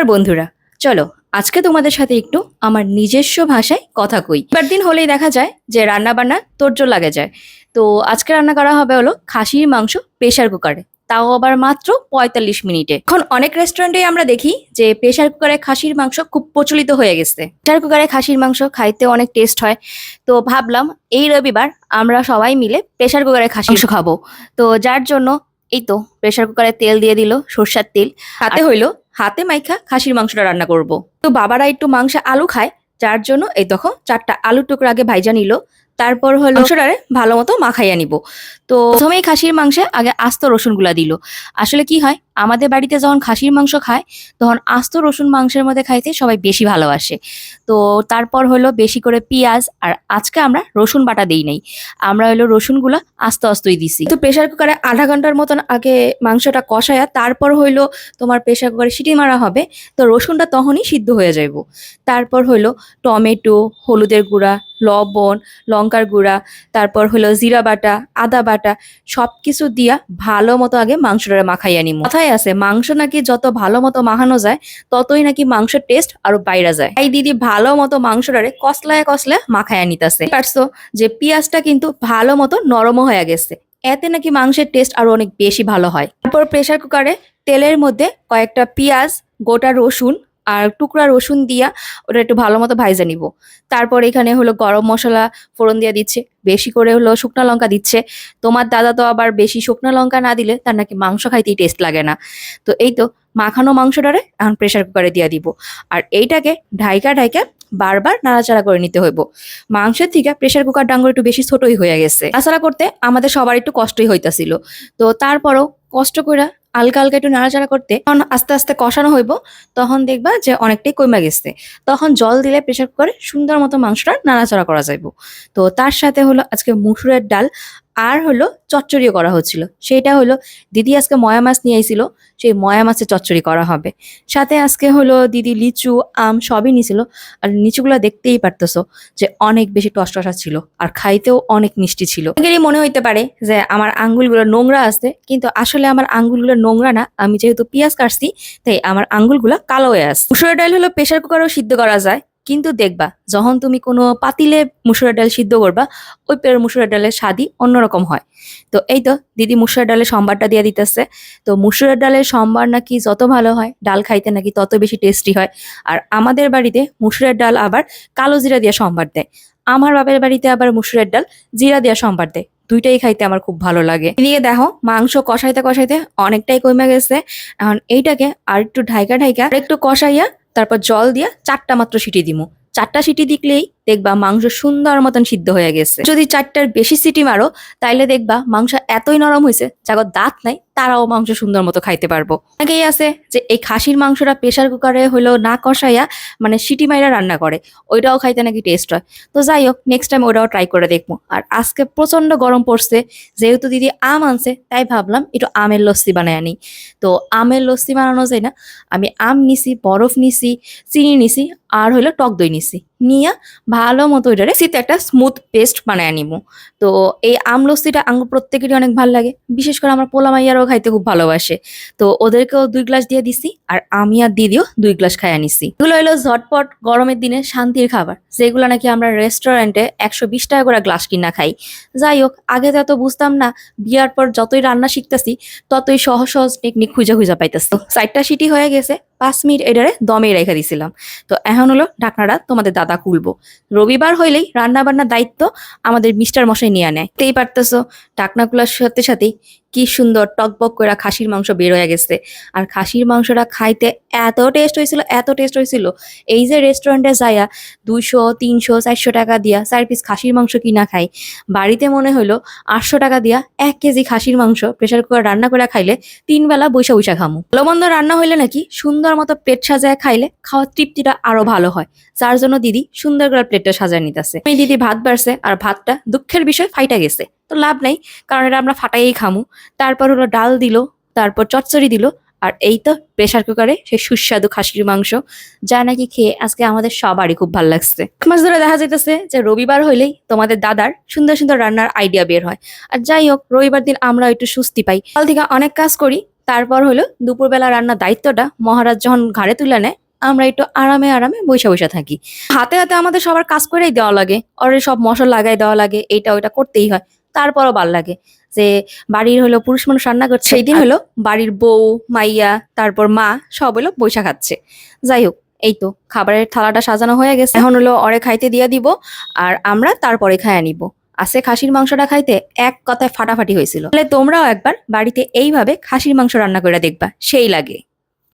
নমস্কার বন্ধুরা। চলো আজকে তোমাদের সাথে একটু আমার নিজস্ব ভাষায় কথা কই। এবার দিন হলেই দেখা যায় যে রান্না বান্না তোরজোর লাগে যায়। তো আজকে রান্না করা হবে হলো খাসির মাংস প্রেসার কুকারে। তাও আবার মাত্র পঁয়তাল্লিশ মিনিটে। এখন অনেক রেস্টুরেন্টে আমরা দেখি যে প্রেসার কুকারে খাসির মাংস খুব প্রচলিত হয়ে গেছে। প্রেসার কুকারে খাসির মাংস খাইতে অনেক টেস্ট হয়। তো ভাবলাম এই রবিবার আমরা সবাই মিলে প্রেসার কুকারে খাসি মাংস খাব। তো যার জন্য এই তো প্রেসার কুকারে তেল দিয়ে দিল সর্ষার তেল। হাতে হইল হাতে মাইখা খাসির মাংসটা রান্না করব। তো বাবারা একটু মাংস আলু খায়, যার জন্য এই তখন চারটা আলু টুকরো আগে ভাইজা নিল, তারপর হলো মাংসটারে ভালো মতো মাখাইয়া নিব। তো প্রথমেই খাসির মাংসে আগে আস্ত রসুনগুলা দিল। আসলে কি হয় আমাদের বাড়িতে যখন খাসির মাংস খায়, তখন আস্ত রসুন মাংসের মধ্যে খাইতে সবাই বেশি ভালোবাসে। তো তারপর হলো বেশি করে পেঁয়াজ, আর আজকে আমরা রসুন বাটা দেই নাই। আমরা হলো রসুনগুলা আস্তে আস্তই দিছি। তো প্রেসার কুকারে আধা ঘণ্টার মতন আগে মাংসটা কষায়া, তারপর হইল তোমার প্রেসার কুকারে সিটি মারা হবে, তো রসুনটা তখনই সিদ্ধ হয়ে যাইব। তারপর হইল টমেটো, হলুদের গুঁড়া, লবণ, লঙ্কার গুঁড়া, তারপর হলো জিরা বাটা, আদা বাটা সব কিছু দিয়া ভালো মতো আগে মাংসটা মাখাইয়া নিমু। কথায় আছে, মাংস নাকি যত ভালো মতো মাহানো যায়, ততই নাকি মাংসের টেস্ট আরও বাইরা যায়। এই দিদি ভালো মতো মাংসটারে কসলায় কসলায় মাখায় নিতেছে। পারছ যে পেঁয়াজটা কিন্তু ভালো মতো নরমও হয়ে গেছে। এতে নাকি মাংসের টেস্ট আরও অনেক বেশি ভালো হয়। তারপর প্রেশার কুকারে তেলের মধ্যে কয়েকটা পেঁয়াজ, গোটা রসুন আর টুকরা রসুন দিয়া ওটা একটু ভালো মতো ভাইজা নিব। তারপর এখানে হলো গরম মশলা ফোড়ন দিয়া দিচ্ছে, বেশি করে হলো শুকনো লঙ্কা দিচ্ছে। তোমার দাদা তো আবার বেশি শুকনো লঙ্কা না দিলে তার নাকি মাংস খাইতেই টেস্ট লাগে না। তো এই তো মাখানো মাংসটারে এখন প্রেসার কুকারে দিয়া দিব। আর এইটাকে ঢাইকা ঢাইকা বারবার নাড়াচাড়া করে নিতে হইব। মাংসের থেকে প্রেসার কুকার ডাঙ্গর একটু বেশি ছোটই হয়ে গেছে। নাড়াচাড়া করতে আমাদের সবার একটু কষ্টই হইতাছিল। তো তারপরও কষ্ট করে হালকা হালকা একটু নাড়াচাড়া করতে তখন আস্তে আস্তে কষানো হইব, তখন দেখবা যে অনেকটাই কমে গেছে। তখন জল দিলে প্রেশার কুকারে সুন্দর মতো মাংসটা নাড়াচাড়া করা যাইব। তো তার সাথে হলো আজকে মুসুরের ডাল আর হলো চচ্চড়িও করা হচ্ছিল। সেটা হলো দিদি আজকে ময়া মাছ নিয়ে আইছিল, সেই ময়া মাছের চচ্চড়ি করা হবে। সাথে আজকে হলো দিদি লিচু, আম সবই নিছিল। আর লিচুগুলো দেখতেই পারতেছো যে অনেক বেশি টসটসা ছিল আর খাইতেও অনেক মিষ্টি ছিল। অনেকেরই মনে হইতে পারে যে আমার আঙ্গুলগুলো নোংরা আছে, কিন্তু আসলে আমার আঙ্গুলগুলো নোংরা না। আমি যেহেতু পেঁয়াজ কাটছি, তাই আমার আঙ্গুলগুলো কালো হয়ে আছে। মুসুরের ডাল হলো প্রেসার কুকারও সিদ্ধ করা যায়। কিন্তু দেখবা, যখন তুমি কোনো পাতিলে মুসুরের ডাল সিদ্ধ করবা, ওই পের মুসুরের ডালের স্বাদই অন্যরকম হয়। তো এই তো, দিদি মুসুরের ডালের সম্বারটা দিয়ে দিতেছে। তো মুসুরের ডালের সম্বার নাকি যত ভালো হয়, ডাল খাইতে নাকি তত বেশি টেস্টি হয়। আর আমাদের বাড়িতে মুসুরের ডাল আবার কালো জিরা দিয়ে সম্বার দেয়। আমার বাপের বাড়িতে আবার মুসুরের ডাল জিরা দিয়ে সম্বার দেয়। দুইটাই খাইতে আমার খুব ভালো লাগে। এদিকে দেখো, মাংস কষাইতে কষাইতে অনেকটাই কমে গেছে। এখন এইটাকে আর একটু ঢাইকা ঢাইকা একটু কষাইয়া তারপর জল দিয়া চারটা মাত্র সিটি দিমু। চারটা সিটি দিকলেই দেখবা মাংস সুন্দর মতন সিদ্ধ হয়ে গেছে। যদি চারটার বেশি সিটি মারো, তাইলে দেখবা মাংস এতই নরম হয়েছে যাগর দাঁত নাই, তারাও মাংস সুন্দর মতো খাইতে পারব। অনেকেই আছে যে এই খাসির মাংসটা প্রেসার কুকারে হলো না কষাইয়া মানে সিটি মাইরা রান্না করে, ওইটাও খাইতে নাকি টেস্ট হয়। তো যাই হোক নেক্সট টাইম ওটাও ট্রাই করে দেখব। আর আজকে প্রচণ্ড গরম পড়ছে, যেহেতু দিদি আম আনছে, তাই ভাবলাম একটু আমের লস্যি বানায় আনি। তো আমের লস্যি বানানো যায় না, আমি আম নিছি, বরফ নিছি, চিনি নিছি, আর হলো টক দই নিছি। নিয়ে ভালো মতো ওইটারে শীতে একটা স্মুথ পেস্ট বানায় নিব। তো এই আম লস্যিটা আঙ্গুর প্রত্যেকেরই অনেক ভালো লাগে। বিশেষ করে আমার পোলা মাইয়ারাও খাইতে খুব ভালোবাসে। তো ওদেরকেও দুই গ্লাস দিয়ে দিছি, আর আমি আর দিদিও দুই গ্লাস খাইয়া নিছি। এগুলো হলো ঝটপট গরমের দিনে শান্তির খাবার। যেগুলো নাকি আমরা রেস্টুরেন্টে একশো বিশ টাকা করে গ্লাস কিনা খাই। যাই হোক, আগে তো এত বুঝতাম না, বিয়ার পর যতই রান্না শিখতেছি, ততই সহজ সহজ টেকনিক খুঁজে খুঁজে পাইতেছি। চারটা সিটি হয়ে গেছে পাঁচ মিনিট এটারে দমে রেখে দিছিলাম। তো এখন হলো ঢাকনাটা তোমাদের দাদা খুলবো। রবিবার হইলেই রান্নাবান্নার দায়িত্ব আমাদের মিস্টার মশাই নিয়ে নেয়। তেই পারতেছো ঢাকনা খোলার সাথে সাথেই কি সুন্দর টকবক করে খাসির মাংস বের হয়ে গেছে। আর খাসির মাংসটা খাইতে এত টেস্ট হয়েছিল, এত টেস্ট হয়েছিল। এই যে রেস্টুরেন্টে যাইয়া দুইশো, তিনশো, চারশো টাকা দিয়া চার পিস খাসির মাংস কিনা খাই, বাড়িতে মনে হলো আটশো টাকা দিয়া এক কেজি খাসির মাংস প্রেশার কুকার রান্না করে খাইলে তিন বেলা বৈশা বৈশা খামু। ভালো রান্না হইলে নাকি সুন্দর মতো প্লেট সাজায় খাইলে খাওয়ার তৃপ্তিটা আরও ভালো হয়। যার জন্য দিদি সুন্দর করে প্লেটটা সাজায় নিতেছে। দিদি ভাত বাড়ছে আর ভাতটা দুঃখের বিষয় ফাইটা গেছে। তো লাভ নাই, কারণ এটা আমরা ফাটাইই খামু। তারপর হলো ডাল দিল, তারপর চচ্চড়ি দিল, আর এই তো প্রেশার কুকারে সেই সুস্বাদু খাসির মাংস, যা নাকি খেয়ে আজকে আমাদের সবারই খুব ভালো লাগছে। মাস ধরে দেখা যাইতেছে যে রবিবার হইলেই তোমাদের দাদার সুন্দর সুন্দর রান্নার আইডিয়া বের হয়। আর যাই হোক, রবিবার দিন আমরা একটু সুস্তি পাই। কাল থেকে অনেক কাজ করি, তারপর হলো দুপুরবেলা রান্নার দায়িত্বটা মহারাজ যখন ঘাড়ে তুলে নেয়, আমরা একটু আরামে আরামে বৈশা বৈশা থাকি। হাতে হাতে আমাদের সবার কাজ করেই দেওয়া লাগে অরে সব মশলা লাগাই দেওয়া লাগে, এইটা ওইটা করতেই হয়। তারপরও ভালো লাগে যে বাড়ির হলো পুরুষ মানুষ রান্না করছে সেই দিন হলো? বাড়ির বউ মাইয়া তারপর মা সব হলো বৈশা খাচ্ছে যাই হোক এই তো খাবারের থালাটা সাজানো হয়ে গেছে। এখন হলো অরে খাইতে দিয়া দিব আর আমরা তারপরে খাইয়া নিব। আসে খাসির মাংসটা খাইতে এক কথায় ফাটাফাটি হয়েছিল। তাহলে তোমরাও একবার বাড়িতে এইভাবে খাসির মাংস রান্না করে দেখবা সেই লাগে।